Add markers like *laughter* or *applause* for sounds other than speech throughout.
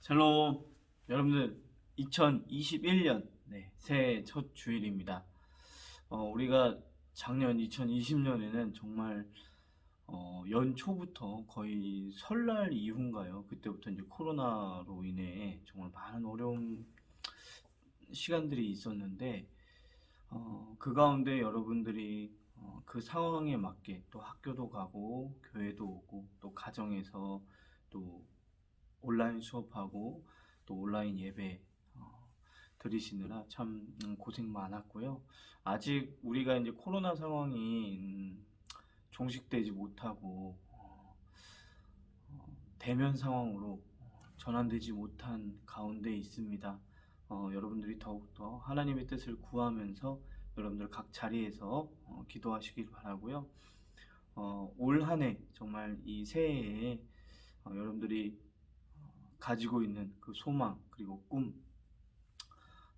샬롬 여러분들 2021년 네, 새해 첫 주일입니다. 어, 우리가 작년 2020년에는 정말 어, 연초부터 거의 설날 이후인가요? 그때부터 이제 코로나로 인해 정말 많은 어려운 시간들이 있었는데 어, 그 가운데 여러분들이 어, 그 상황에 맞게 또 학교도 가고 교회도 오고 또 가정에서 또 온라인 수업하고 또 온라인 예배 어, 드리시느라 참 음, 고생 많았고요. 아직 우리가 이제 코로나 상황이 음, 종식되지 못하고 어, 어, 대면 상황으로 어, 전환되지 못한 가운데 있습니다. 어, 여러분들이 더욱더 하나님의 뜻을 구하면서 여러분들 각 자리에서 어, 기도하시길 바라고요. 어, 올 한해 정말 이 새해에 어, 여러분들이 어, 가지고 있는 그 소망 그리고 꿈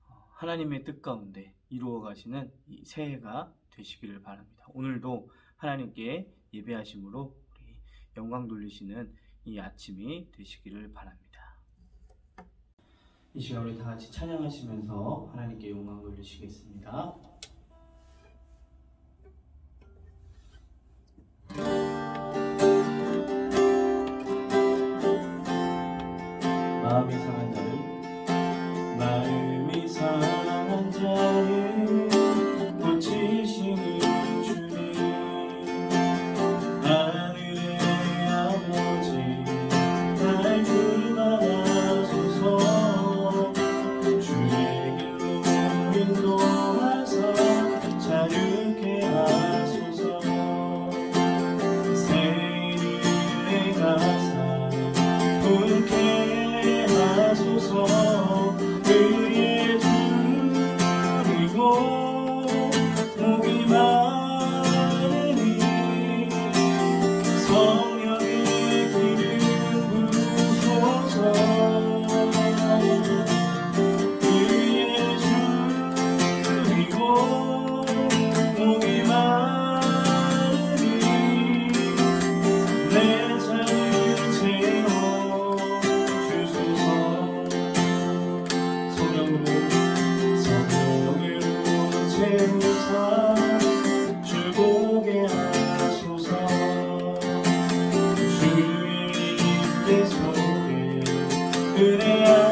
어, 하나님의 뜻 가운데 이루어 가시는 이 새해가 되시기를 바랍니다. 오늘도 하나님께 예배하심으로 우리 영광 돌리시는 이 아침이 되시기를 바랍니다. 이 시간 우리 다 같이 찬양하시면서 하나님께 영광 돌리시겠습니다. 그래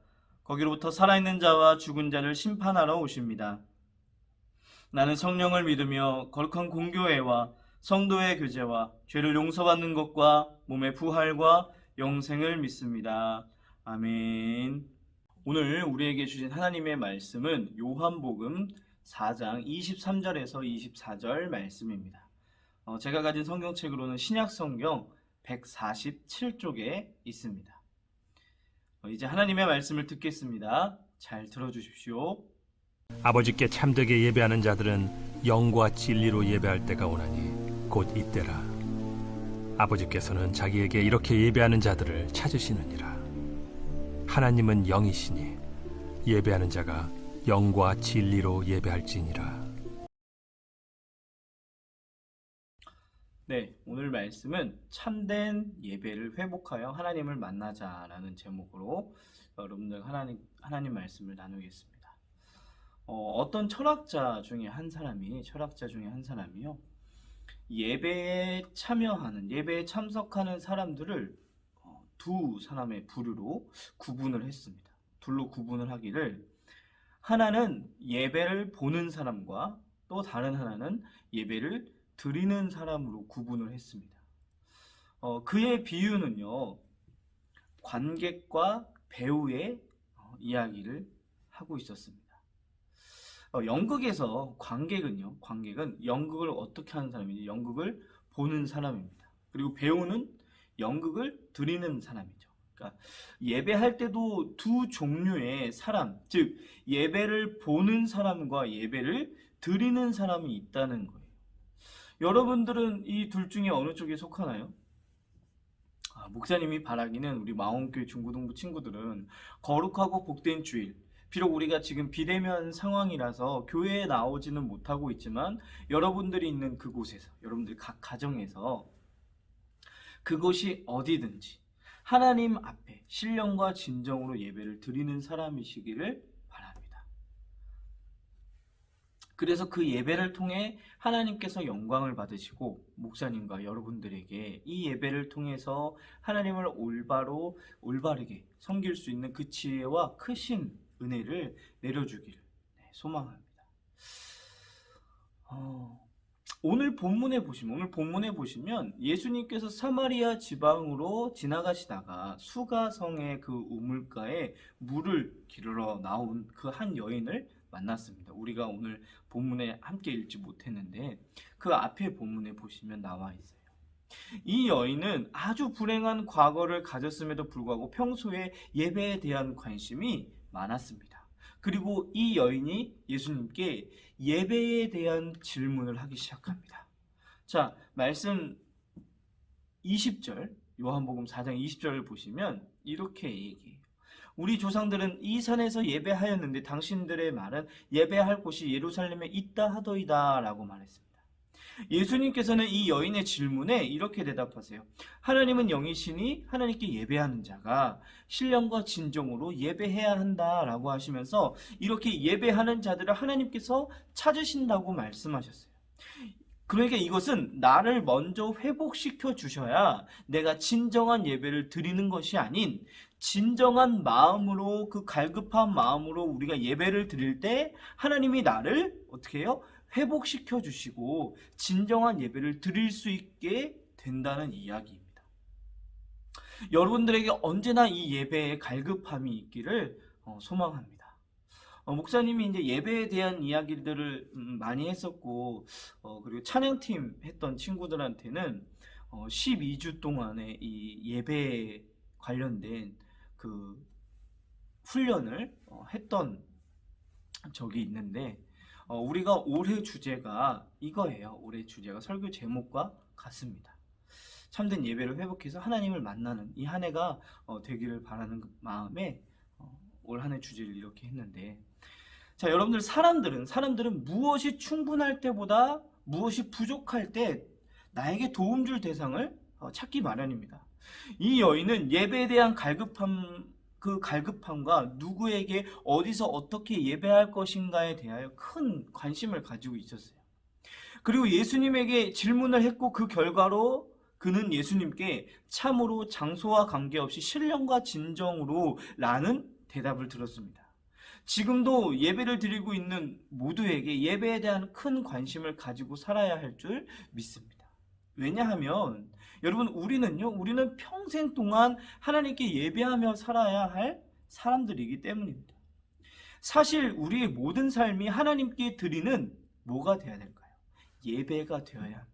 거기로부터 살아있는 자와 죽은 자를 심판하러 오십니다. 나는 성령을 믿으며 거룩한 공교회와 성도의 교제와 죄를 용서받는 것과 몸의 부활과 영생을 믿습니다. 아멘. 오늘 우리에게 주신 하나님의 말씀은 요한복음 4장 23절에서 24절 말씀입니다. 어, 제가 가진 성경책으로는 신약 성경 147쪽에 있습니다. 어, 이제 하나님의 말씀을 듣겠습니다. 잘 들어주십시오. 아버지께 참되게 예배하는 자들은 영과 진리로 예배할 때가 오나니 곧 이때라. 아버지께서는 자기에게 이렇게 예배하는 자들을 찾으시느니라. 하나님은 영이시니 예배하는 자가 영과 진리로 예배할지니라. 네, 오늘 말씀은 참된 예배를 회복하여 하나님을 만나자라는 제목으로 여러분들 하나님 하나님 말씀을 나누겠습니다. 어, 떤 철학자 중에 한 사람이 철학자 중에 한 사람이요 예배에 참여하는 예배에 참석하는 사람들을 어, 두 사람의 부류로 구분을 했습니다. 둘로 구분을 하기를 하나는 예배를 보는 사람과 또 다른 하나는 예배를 드리는 사람으로 구분을 했습니다. 어, 그의 비유는요, 관객과 배우의 어, 이야기를 하고 있었습니다. 어, 연극에서 관객은요, 관객은 연극을 어떻게 하는 사람이지? 연극을 보는 사람입니다. 그리고 배우는 연극을 드리는 사람이죠. 그러니까 예배할 때도 두 종류의 사람, 즉 예배를 보는 사람과 예배를 드리는 사람이 있다는 거예요. 여러분들은 이 둘 중에 어느 쪽에 속하나요? 아, 목사님이 바라기는 우리 마원교회 중고등부 친구들은 거룩하고 복된 주일, 비록 우리가 지금 비대면 상황이라서 교회에 나오지는 못하고 있지만 여러분들이 있는 그곳에서, 여러분들 각 가정에서 그곳이 어디든지 하나님 앞에 신령과 진정으로 예배를 드리는 사람이시기를 바랍니다. 그래서 그 예배를 통해 하나님께서 영광을 받으시고 목사님과 여러분들에게 이 예배를 통해서 하나님을 올바로 올바르게 섬길 수 있는 그 지혜와 크신 은혜를 내려주기를 네, 소망합니다. 어, 오늘 본문에 보시면 오늘 본문에 보시면 예수님께서 사마리아 지방으로 지나가시다가 수가성의 그 우물가에 물을 기르러 나온 그 한 여인을 만났습니다. 우리가 오늘 본문에 함께 읽지 못했는데 그 앞에 본문에 보시면 나와 있어요. 이 여인은 아주 불행한 과거를 가졌음에도 불구하고 평소에 예배에 대한 관심이 많았습니다. 그리고 이 여인이 예수님께 예배에 대한 질문을 하기 시작합니다. 자, 말씀 20절, 요한복음 4장 20절을 보시면 이렇게 얘기해요. 우리 조상들은 이 산에서 예배하였는데 당신들의 말은 예배할 곳이 예루살렘에 있다 하더이다 라고 말했습니다. 예수님께서는 이 여인의 질문에 이렇게 대답하세요. 하나님은 영이시니 하나님께 예배하는 자가 신령과 진정으로 예배해야 한다라고 하시면서 이렇게 예배하는 자들을 하나님께서 찾으신다고 말씀하셨어요. 그러니까 이것은 나를 먼저 회복시켜 주셔야 내가 진정한 예배를 드리는 것이 아닌 진정한 마음으로 그 갈급한 마음으로 우리가 예배를 드릴 때 하나님이 나를 어떻게 해요? 회복시켜 주시고 진정한 예배를 드릴 수 있게 된다는 이야기입니다. 여러분들에게 언제나 이 예배에 갈급함이 있기를 어, 소망합니다. 어, 목사님이 이제 예배에 대한 이야기들을 음, 많이 했었고 어, 그리고 찬양팀 했던 친구들한테는 12주 동안의 이 예배에 관련된 그 훈련을 했던 적이 있는데 어, 우리가 올해 주제가 이거예요. 올해 주제가 설교 제목과 같습니다. 참된 예배를 회복해서 하나님을 만나는 이 한 해가 어, 되기를 바라는 마음에 어, 올 한 해 주제를 이렇게 했는데 자 여러분들 사람들은 사람들은 무엇이 충분할 때보다 무엇이 부족할 때 나에게 도움 줄 대상을 어, 찾기 마련입니다. 이 여인은 예배에 대한 갈급함 그 갈급함과 누구에게 어디서 어떻게 예배할 것인가에 대하여 큰 관심을 가지고 있었어요. 그리고 예수님에게 질문을 했고 그 결과로 그는 예수님께 참으로 장소와 관계없이 신령과 진정으로 라는 대답을 들었습니다. 지금도 예배를 드리고 있는 모두에게 예배에 대한 큰 관심을 가지고 살아야 할 줄 믿습니다. 왜냐하면 여러분, 우리는요, 우리는 평생 동안 하나님께 예배하며 살아야 할 사람들이기 때문입니다. 사실 우리의 모든 삶이 하나님께 드리는 뭐가 되어야 될까요? 예배가 되어야 합니다.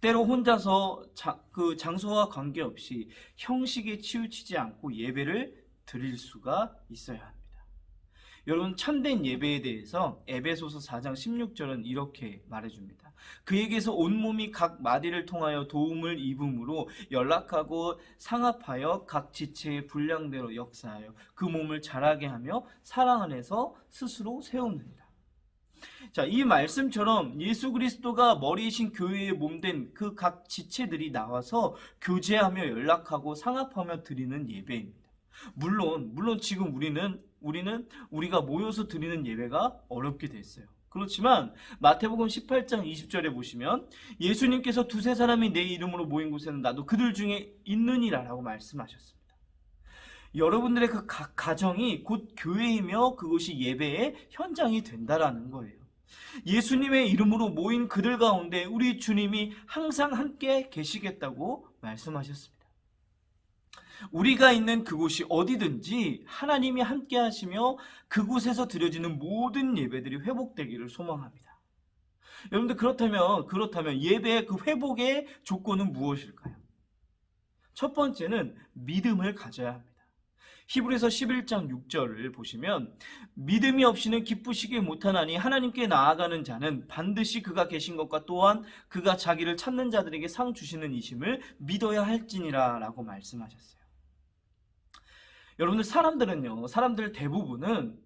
때로 혼자서 자, 그 장소와 관계없이 형식에 치우치지 않고 예배를 드릴 수가 있어야 합니다. 여러분 참된 예배에 대해서 에베소서 4장 16절은 이렇게 말해줍니다. 그에게서 온몸이 각 마디를 통하여 도움을 입음으로 연락하고 상합하여 각 지체의 분량대로 역사하여 그 몸을 자라게 하며 사랑 안에서 스스로 세우느니라. 자, 이 말씀처럼 예수 그리스도가 머리이신 교회의 몸된 그 각 지체들이 나와서 교제하며 연락하고 상합하며 드리는 예배입니다. 물론, 물론 지금 우리는, 우리는 우리가 모여서 드리는 예배가 어렵게 됐어요. 그렇지만 마태복음 18장 20절에 보시면 예수님께서 두세 사람이 내 이름으로 모인 곳에는 나도 그들 중에 있느니라라고 말씀하셨습니다. 여러분들의 그 가, 가정이 곧 교회이며 그것이 예배의 현장이 된다라는 거예요. 예수님의 이름으로 모인 그들 가운데 우리 주님이 항상 함께 계시겠다고 말씀하셨습니다. 우리가 있는 그곳이 어디든지 하나님이 함께 하시며 그곳에서 드려지는 모든 예배들이 회복되기를 소망합니다. 여러분들 그렇다면 그렇다면 예배의 그 회복의 조건은 무엇일까요? 첫 번째는 믿음을 가져야 합니다. 히브리서 11장 6절을 보시면 믿음이 없이는 기쁘시게 못하나니 하나님께 나아가는 자는 반드시 그가 계신 것과 또한 그가 자기를 찾는 자들에게 상 주시는 이심을 믿어야 할지니라 라고 말씀하셨어요. 여러분들 사람들은요 사람들 대부분은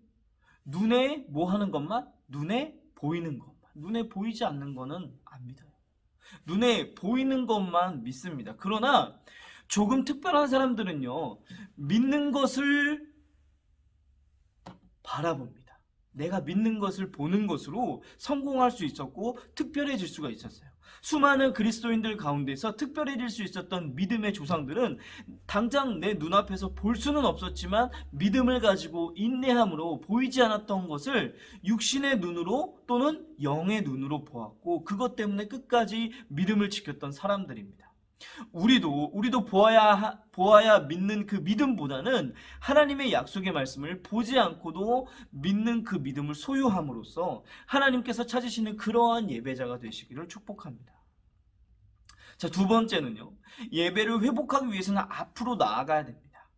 눈에 뭐 하는 것만 눈에 보이는 것만 눈에 보이지 않는 거는 안 믿어요. 눈에 보이는 것만 믿습니다. 그러나 조금 특별한 사람들은요, 믿는 것을 바라봅니다. 내가 믿는 것을 보는 것으로 성공할 수 있었고, 특별해질 수가 있었어요. 수많은 그리스도인들 가운데서 특별해질 수 있었던 믿음의 조상들은 당장 내 눈앞에서 볼 수는 없었지만 믿음을 가지고 인내함으로 보이지 않았던 것을 육신의 눈으로 또는 영의 눈으로 보았고 그것 때문에 끝까지 믿음을 지켰던 사람들입니다. 우리도 우리도 보아야 하- 보아야 믿는 그 믿음보다는 하나님의 약속의 말씀을 보지 않고도 믿는 그 믿음을 소유함으로써 하나님께서 찾으시는 그러한 예배자가 되시기를 축복합니다. 자, 두 번째는요. 예배를 회복하기 위해서는 앞으로 나아가야 됩니다.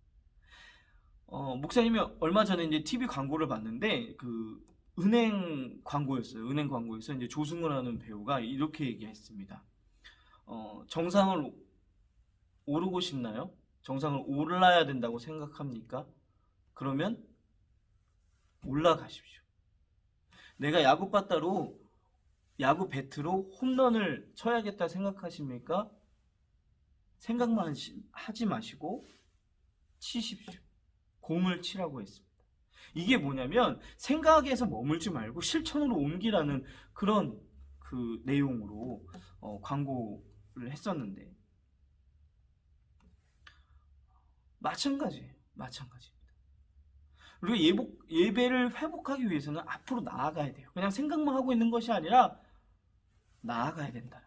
어, 목사님이 얼마 전에 이제 TV 광고를 봤는데 그 은행 광고였어요. 은행 광고에서 이제 조승우라는 배우가 이렇게 얘기했습니다. 어, 정상을 오- 오르고 싶나요? 정상을 올라야 된다고 생각합니까? 그러면 올라가십시오. 내가 야구 빠따로 야구 배트로 홈런을 쳐야겠다 생각하십니까? 생각만 하지 마시고 치십시오. 공을 치라고 했습니다. 이게 뭐냐면 생각에서 머물지 말고 실천으로 옮기라는 그런 그 내용으로 어, 광고를 했었는데 마찬가지예요. 마찬가지입니다. 우리가 예복, 예배를 회복하기 위해서는 앞으로 나아가야 돼요. 그냥 생각만 하고 있는 것이 아니라 나아가야 된다.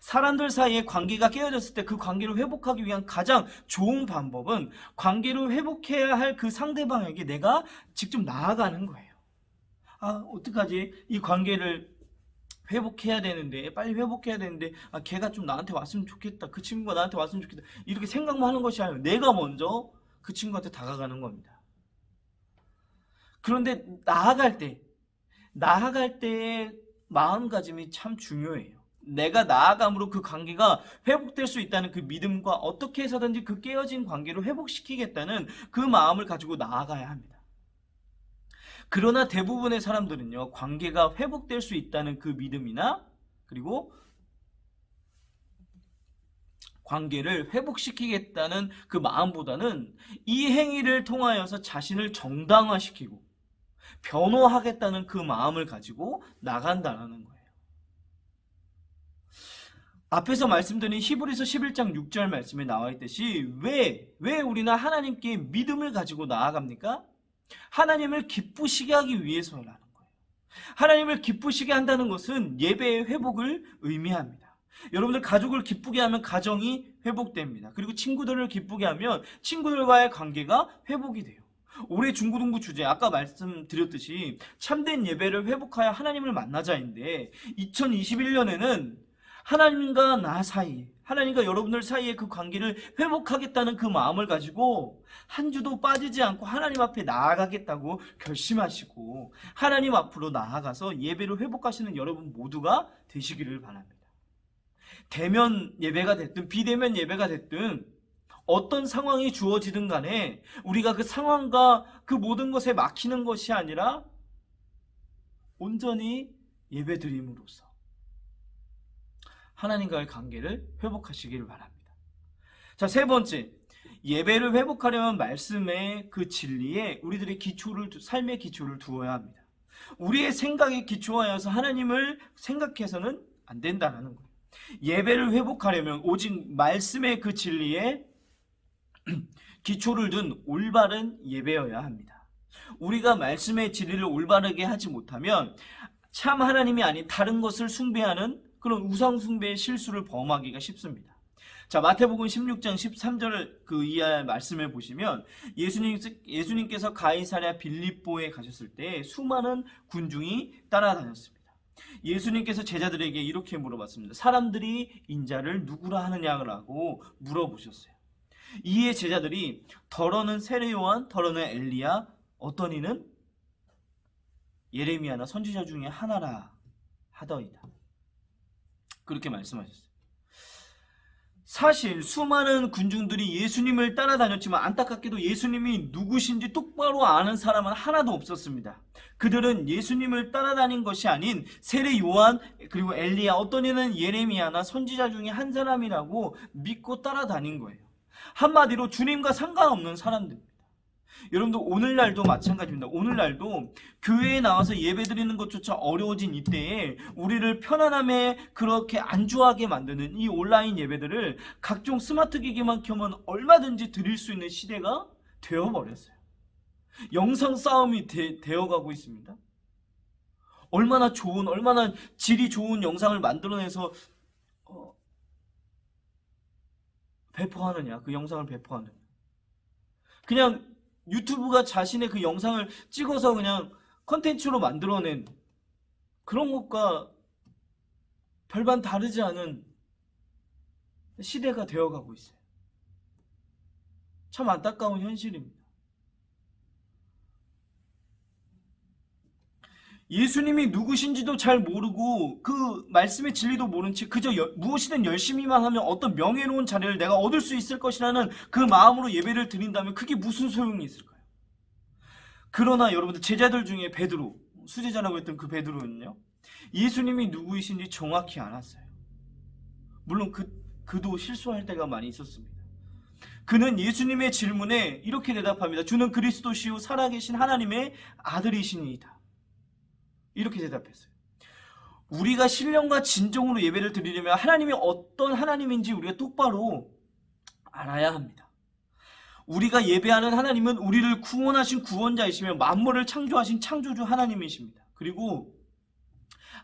사람들 사이의 관계가 깨어졌을 때 그 관계를 회복하기 위한 가장 좋은 방법은 관계를 회복해야 할 그 상대방에게 내가 직접 나아가는 거예요. 아, 어떡하지? 이 관계를 회복해야 되는데, 빨리 회복해야 되는데, 아, 걔가 좀 나한테 왔으면 좋겠다. 그 친구가 나한테 왔으면 좋겠다. 이렇게 생각만 하는 것이 아니라 내가 먼저 그 친구한테 다가가는 겁니다. 그런데 나아갈 때, 나아갈 때의 마음가짐이 참 중요해요. 내가 나아감으로 그 관계가 회복될 수 있다는 그 믿음과 어떻게 해서든지 그 깨어진 관계를 회복시키겠다는 그 마음을 가지고 나아가야 합니다. 그러나 대부분의 사람들은요, 관계가 회복될 수 있다는 그 믿음이나, 그리고 관계를 회복시키겠다는 그 마음보다는 이 행위를 통하여서 자신을 정당화시키고, 변호하겠다는 그 마음을 가지고 나간다는 거예요. 앞에서 말씀드린 히브리서 11장 6절 말씀에 나와 있듯이 왜, 왜 우리는 하나님께 믿음을 가지고 나아갑니까? 하나님을 기쁘시게 하기 위해서라는 거예요. 하나님을 기쁘시게 한다는 것은 예배의 회복을 의미합니다. 여러분들 가족을 기쁘게 하면 가정이 회복됩니다. 그리고 친구들을 기쁘게 하면 친구들과의 관계가 회복이 돼요. 올해 중고등부 주제 아까 말씀드렸듯이 참된 예배를 회복하여 하나님을 만나자인데 2021년에는 하나님과 나 사이, 하나님과 여러분들 사이의 그 관계를 회복하겠다는 그 마음을 가지고 한 주도 빠지지 않고 하나님 앞에 나아가겠다고 결심하시고 하나님 앞으로 나아가서 예배를 회복하시는 여러분 모두가 되시기를 바랍니다. 대면 예배가 됐든 비대면 예배가 됐든 어떤 상황이 주어지든 간에 우리가 그 상황과 그 모든 것에 막히는 것이 아니라 온전히 예배 드림으로써 하나님과의 관계를 회복하시기를 바랍니다. 자, 세 번째. 예배를 회복하려면 말씀의 그 진리에 우리들의 기초를, 두- 삶의 기초를 두어야 합니다. 우리의 생각에 기초하여서 하나님을 생각해서는 안 된다는 거예요. 예배를 회복하려면 오직 말씀의 그 진리에 *clears throat* 기초를 둔 올바른 예배여야 합니다. 우리가 말씀의 진리를 올바르게 하지 못하면 참 하나님이 아닌 다른 것을 숭배하는 그런 우상 숭배의 실수를 범하기가 쉽습니다. 자, 마태복음 16장 13절 그 이하 말씀을 보시면 예수님, 예수님께서 가이사랴 빌립보에 가셨을 때 수많은 군중이 따라다녔습니다. 예수님께서 제자들에게 이렇게 물어봤습니다. 사람들이 인자를 누구라 하느냐라고 물어보셨어요. 이에 제자들이 더러는 세례 요한, 더러는 엘리야, 어떤 이는 예레미야나 선지자 중에 하나라 하더이다. 그렇게 말씀하셨어요. 사실 수많은 군중들이 예수님을 따라다녔지만 안타깝게도 예수님이 누구신지 똑바로 아는 사람은 하나도 없었습니다. 그들은 예수님을 따라다닌 것이 아닌 세례 요한 그리고 엘리야 어떤 이는 예레미야나 선지자 중에 한 사람이라고 믿고 따라다닌 거예요. 한마디로 주님과 상관없는 사람들입니다. 여러분들 오늘날도 마찬가지입니다. 오늘날도 교회에 나와서 예배드리는 것조차 어려워진 이때에 우리를 편안함에 그렇게 안주하게 만드는 이 온라인 예배들을 각종 스마트 기기만 켜면 얼마든지 드릴 수 있는 시대가 되어버렸어요. 영상 싸움이 되, 되어가고 있습니다. 얼마나 좋은, 얼마나 질이 좋은 영상을 만들어내서 어, 배포하느냐, 그 영상을 배포하느냐. 그냥 유튜브가 자신의 그 영상을 찍어서 그냥 컨텐츠로 만들어낸 그런 것과 별반 다르지 않은 시대가 되어가고 있어요. 참 안타까운 현실입니다. 예수님이 누구신지도 잘 모르고 그 말씀의 진리도 모른 채 그저 여- 무엇이든 열심히만 하면 어떤 명예로운 자리를 내가 얻을 수 있을 것이라는 그 마음으로 예배를 드린다면 그게 무슨 소용이 있을까요? 그러나 여러분들 제자들 중에 베드로 수제자라고 했던 그 베드로는요 예수님이 누구이신지 정확히 알았어요. 물론 그 그도 실수할 때가 많이 있었습니다. 그는 예수님의 질문에 이렇게 대답합니다. 주는 그리스도시요 살아계신 하나님의 아들이시니이다. 이렇게 대답했어요. 우리가 신령과 진정으로 예배를 드리려면 하나님이 어떤 하나님인지 우리가 똑바로 알아야 합니다. 우리가 예배하는 하나님은 우리를 구원하신 구원자이시며 만물을 창조하신 창조주 하나님이십니다. 그리고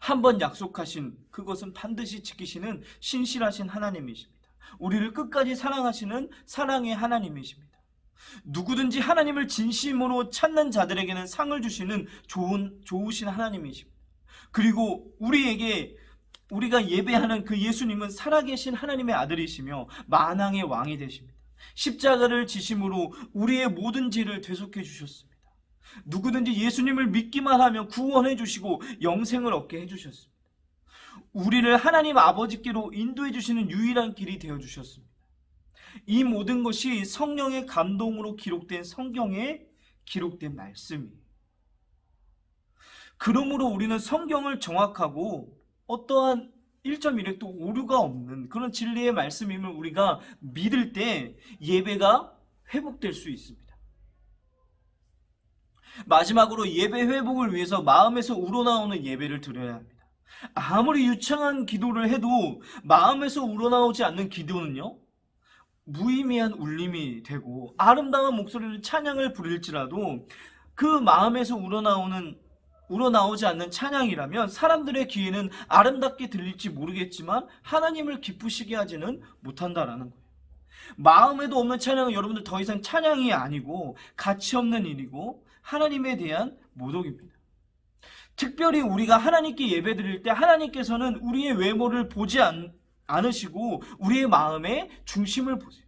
한번 약속하신 그것은 반드시 지키시는 신실하신 하나님이십니다. 우리를 끝까지 사랑하시는 사랑의 하나님이십니다. 누구든지 하나님을 진심으로 찾는 자들에게는 상을 주시는 좋은 좋으신 하나님이십니다. 그리고 우리에게 우리가 예배하는 그 예수님은 살아계신 하나님의 아들이시며 만왕의 왕이 되십니다. 십자가를 지심으로 우리의 모든 죄를 되속해 주셨습니다. 누구든지 예수님을 믿기만 하면 구원해 주시고 영생을 얻게 해 주셨습니다. 우리를 하나님 아버지께로 인도해 주시는 유일한 길이 되어 주셨습니다. 이 모든 것이 성령의 감동으로 기록된 성경에 기록된 말씀이에요. 그러므로 우리는 성경을 정확하고 어떠한 1.1획도 오류가 없는 그런 진리의 말씀임을 우리가 믿을 때 예배가 회복될 수 있습니다. 마지막으로 예배 회복을 위해서 마음에서 우러나오는 예배를 드려야 합니다. 아무리 유창한 기도를 해도 마음에서 우러나오지 않는 기도는요, 무의미한 울림이 되고 아름다운 목소리를 찬양을 부릴지라도 그 마음에서 우러나오는 우러나오지 않는 찬양이라면 사람들의 귀에는 아름답게 들릴지 모르겠지만 하나님을 기쁘시게 하지는 못한다라는 거예요. 마음에도 없는 찬양은 여러분들 더 이상 찬양이 아니고 가치 없는 일이고 하나님에 대한 모독입니다. 특별히 우리가 하나님께 예배 드릴 때 하나님께서는 우리의 외모를 보지 않, 않으시고 우리의 마음의 중심을 보세요.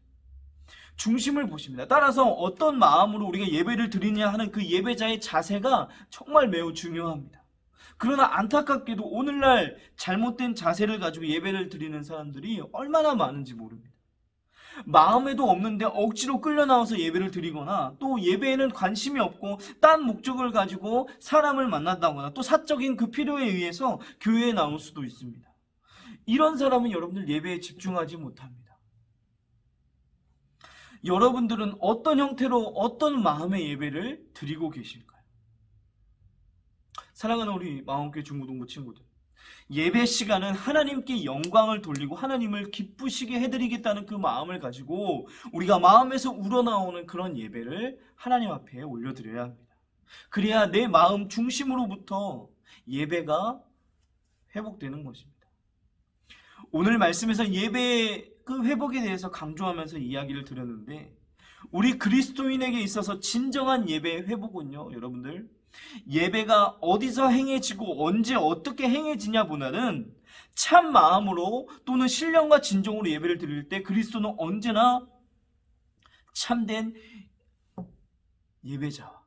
중심을 보십니다. 따라서 어떤 마음으로 우리가 예배를 드리냐 하는 그 예배자의 자세가 정말 매우 중요합니다. 그러나 안타깝게도 오늘날 잘못된 자세를 가지고 예배를 드리는 사람들이 얼마나 많은지 모릅니다. 마음에도 없는데 억지로 끌려 나와서 예배를 드리거나 또 예배에는 관심이 없고 딴 목적을 가지고 사람을 만난다거나 또 사적인 그 필요에 의해서 교회에 나올 수도 있습니다. 이런 사람은 여러분들 예배에 집중하지 못합니다. 여러분들은 어떤 형태로 어떤 마음의 예배를 드리고 계실까요? 사랑하는 우리 마음교회 중고등부 친구들. 예배 시간은 하나님께 영광을 돌리고 하나님을 기쁘시게 해드리겠다는 그 마음을 가지고 우리가 마음에서 우러나오는 그런 예배를 하나님 앞에 올려드려야 합니다. 그래야 내 마음 중심으로부터 예배가 회복되는 것입니다. 오늘 말씀에서 예배의 그 회복에 대해서 강조하면서 이야기를 드렸는데 우리 그리스도인에게 있어서 진정한 예배의 회복은요, 여러분들 예배가 어디서 행해지고 언제 어떻게 행해지냐보다는 참 마음으로 또는 신령과 진정으로 예배를 드릴 때 그리스도는 언제나 참된 예배자와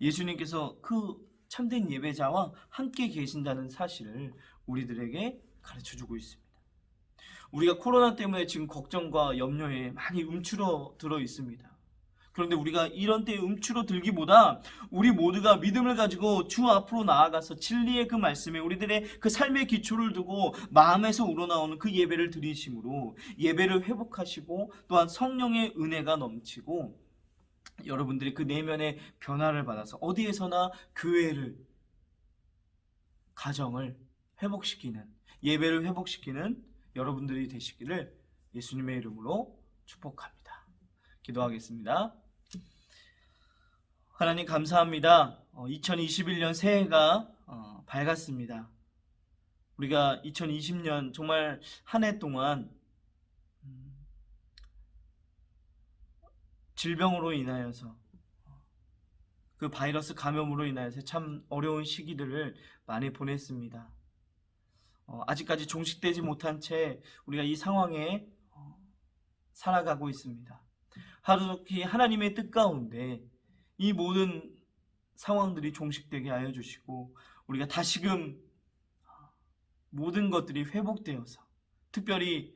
예수님께서 그 참된 예배자와 함께 계신다는 사실을 우리들에게 가르쳐 주고 있습니다. 우리가 코로나 때문에 지금 걱정과 염려에 많이 움츠러 들어 있습니다. 그런데 우리가 이런 때에 움츠러 들기보다 우리 모두가 믿음을 가지고 주 앞으로 나아가서 진리의 그 말씀에 우리들의 그 삶의 기초를 두고 마음에서 우러나오는 그 예배를 드리심으로 예배를 회복하시고 또한 성령의 은혜가 넘치고 여러분들이 그 내면의 변화를 받아서 어디에서나 교회를 가정을 회복시키는 예배를 회복시키는 여러분들이 되시기를 예수님의 이름으로 축복합니다. 기도하겠습니다. 하나님 감사합니다. 2021년 새해가 어, 밝았습니다. 우리가 2020년 정말 한 해 동안 음, 질병으로 인하여서 그 바이러스 감염으로 인하여서 참 어려운 시기들을 많이 보냈습니다. 어, 아직까지 종식되지 못한 채 우리가 이 상황에 어, 살아가고 있습니다. 하루속히 하나님의 뜻 가운데 이 모든 상황들이 종식되게 하여 주시고 우리가 다시금 모든 것들이 회복되어서 특별히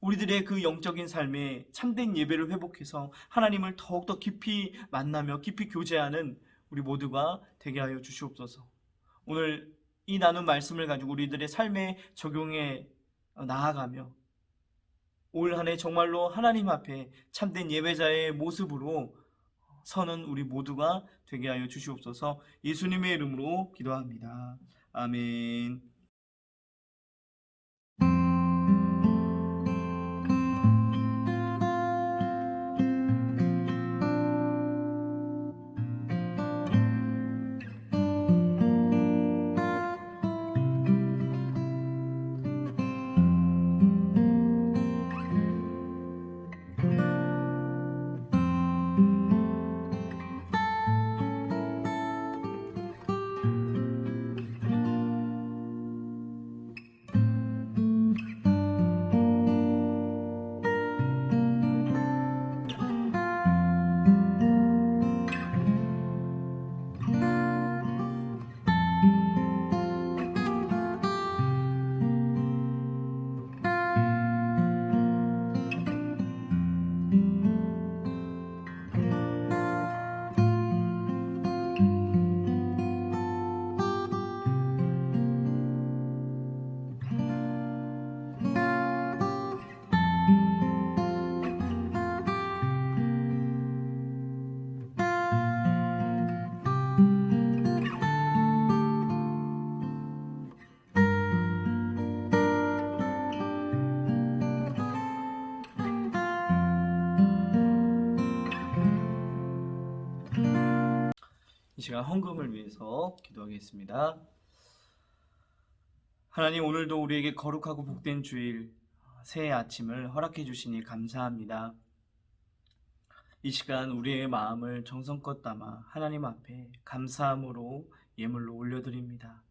우리들의 그 영적인 삶에 참된 예배를 회복해서 하나님을 더욱더 깊이 만나며 깊이 교제하는 우리 모두가 되게 하여 주시옵소서. 오늘 이 나눈 말씀을 가지고 우리들의 삶에 적용해 나아가며 올 한해 정말로 하나님 앞에 참된 예배자의 모습으로 서는 우리 모두가 되게 하여 주시옵소서 예수님의 이름으로 기도합니다. 아멘. 시간 헌금을 위해서 기도하겠습니다. 하나님 오늘도 우리에게 거룩하고 복된 주일 새해 아침을 허락해 주시니 감사합니다. 이 시간 우리의 마음을 정성껏 담아 하나님 앞에 감사함으로 예물로 올려드립니다.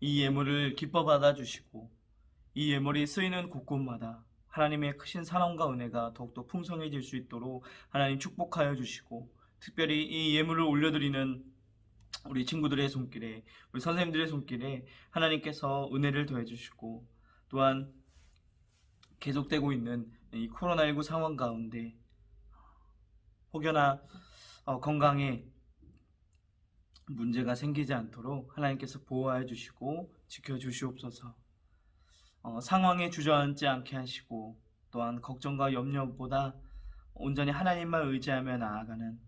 이 예물을 기뻐 받아주시고 이 예물이 쓰이는 곳곳마다 하나님의 크신 사랑과 은혜가 더욱더 풍성해질 수 있도록 하나님 축복하여 주시고 특별히 이 예물을 올려드리는 우리 친구들의 손길에 우리 선생님들의 손길에 하나님께서 은혜를 더해 주시고 또한 계속되고 있는 이 코로나19 상황 가운데 혹여나 어, 건강에 문제가 생기지 않도록 하나님께서 보호하여 주시고 지켜 주시옵소서. 어, 상황에 주저앉지 않게 하시고 또한 걱정과 염려보다 온전히 하나님만 의지하며 나아가는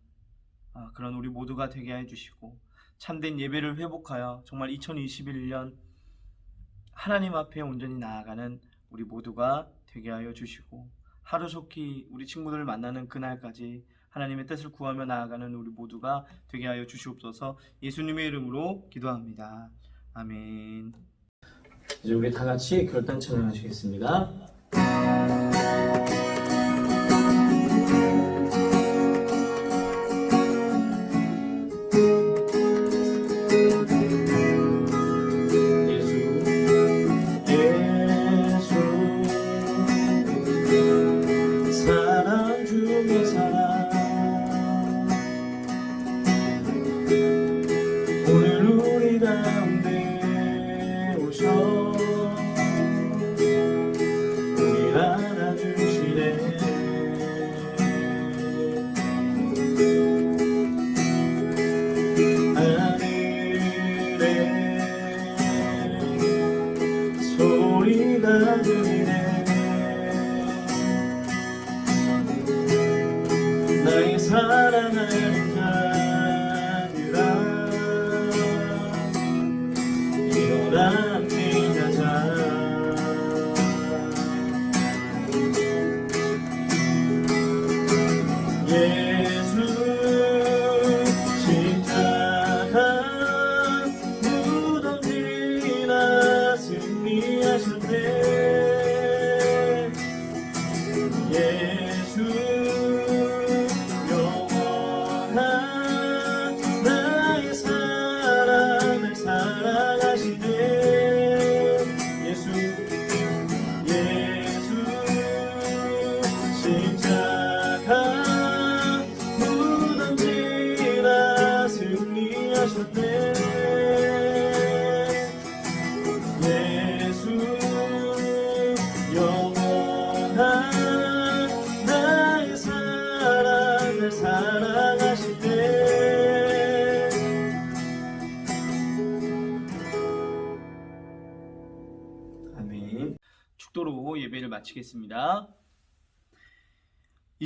어, 그런 우리 모두가 되게 해 주시고 참된 예배를 회복하여 정말 2021년 하나님 앞에 온전히 나아가는 우리 모두가 되게 하여 주시고 하루속히 우리 친구들을 만나는 그날까지 하나님의 뜻을 구하며 나아가는 우리 모두가 되게 하여 주시옵소서 예수님의 이름으로 기도합니다. 아멘. 이제 우리 다 같이 결단 찬양하시겠습니다.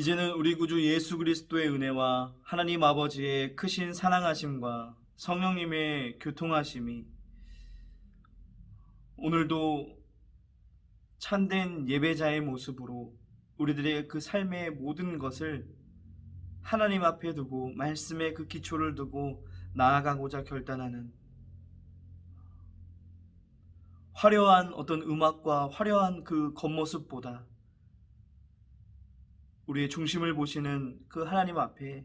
이제는 우리 구주 예수 그리스도의 은혜와 하나님 아버지의 크신 사랑하심과 성령님의 교통하심이 오늘도 참된 예배자의 모습으로 우리들의 그 삶의 모든 것을 하나님 앞에 두고 말씀의 그 기초를 두고 나아가고자 결단하는 화려한 어떤 음악과 화려한 그 겉모습보다 우리의 중심을 보시는 그 하나님 앞에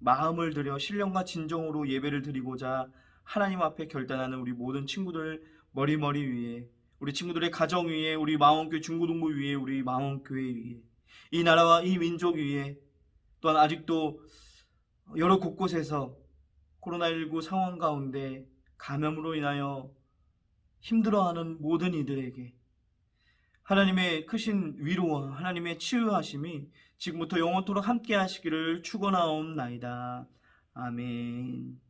마음을 들여 신령과 진정으로 예배를 드리고자 하나님 앞에 결단하는 우리 모든 친구들 머리머리 위에 우리 친구들의 가정 위에 우리 마원교회 중고등부 위에 우리 마원교회 위에 이 나라와 이 민족 위에 또한 아직도 여러 곳곳에서 코로나19 상황 가운데 감염으로 인하여 힘들어하는 모든 이들에게 하나님의 크신 위로와 하나님의 치유하심이 지금부터 영원토록 함께 하시기를 축원하옵나이다. 아멘.